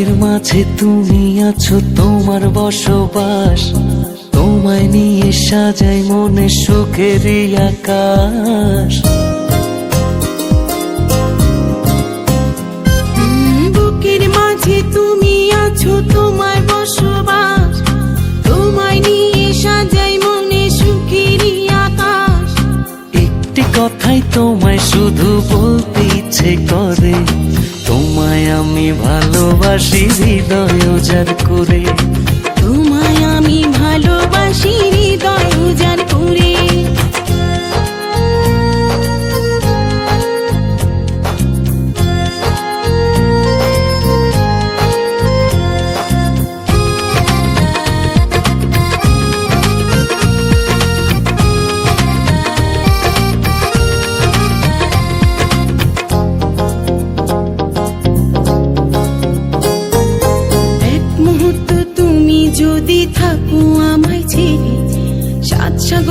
বুকের মাঝে তুমি আছো তোমার বসবাস। তোমায় নিয়ে সাজাই মনে সুখের আকাশ। বুকের মাঝে তুমি আছো তোমার বসবাস। তোমায় নিয়ে সাজাই মনে আকাশ। একটি কথাই তোমায় শুধু বলতে ইচ্ছে করে। তোমায় আমি ভালোবাসি হৃদয় উজাড় করে।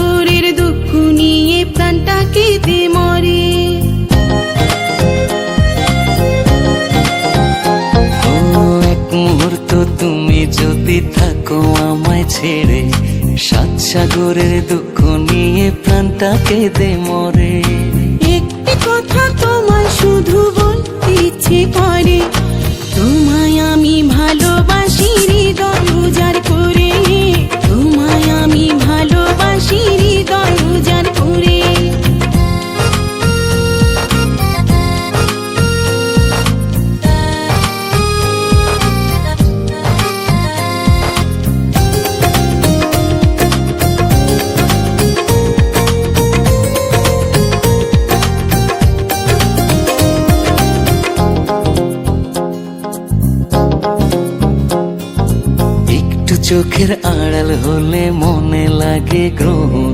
সাত দুঃখ নিয়ে প্রাণটা কেঁদে মরে। এক মুহূর্ত তুমি যদি থাকো আমায় ছেড়ে সাত সাগরের দুঃখ নিয়ে প্রাণটা কেঁদে মরে। একটি কথা তোমায় শুধু বলতে ইচ্ছে করে তোমায় আমি ভালোবাসি চোখের আড়াল হলে মনে লাগে গ্রহণ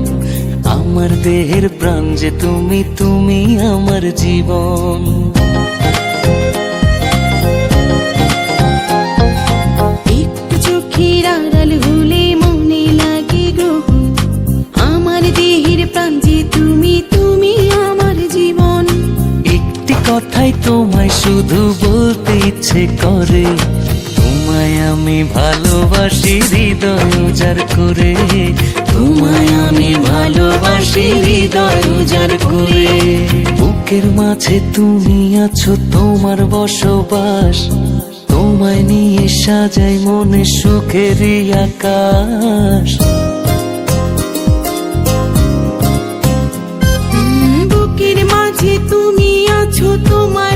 আমার দেহের প্রাণ যে তুমি তুমি আমার জীবন। একটু চোখের আড়াল হলে মনে লাগে গ্রহ আমার দেহের প্রাণ তুমি তুমি আমার জীবন। একটি কথাই তোমায় শুধু বলতে ইচ্ছে করে। তোমায় আমি ভালোবাসি, হৃদয় উজাড় করে। তোমায় আমি ভালোবাসি, হৃদয় উজাড় করে। বুকের মাঝে তুমি আছো, তোমার বসবাস। তোমায় নিয়ে সাজাই মনে সুখের আকাশ। বুকের মাঝে তুমি আছো, তোমার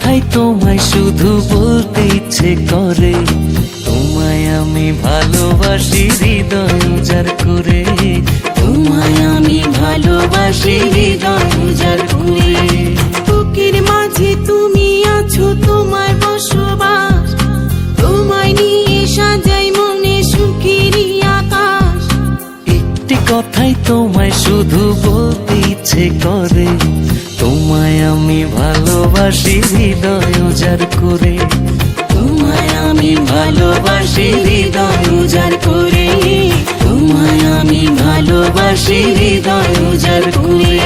কথাই তোমায় শুধু বলতে ইচ্ছে করে। তোমায় আমি ভালোবাসি হৃদয় উজাড় করে। তোমায় আমি ভালোবাসি হৃদয় উজাড় করে। বুকের মাঝে তুমি আছো, তোমার বসবাস। তোমায় নিয়ে সাজাই মনে সুখেরই আকাশ। একটি কথাই তোমায় শুধু বলতে ইচ্ছে করে। তোমায় আমি ভালোবাসি হৃদয় উজার করে। তোমায় আমি ভালোবাসি হৃদয় উজার করে। তোমায় আমি ভালোবাসি হৃদয় উজার করে।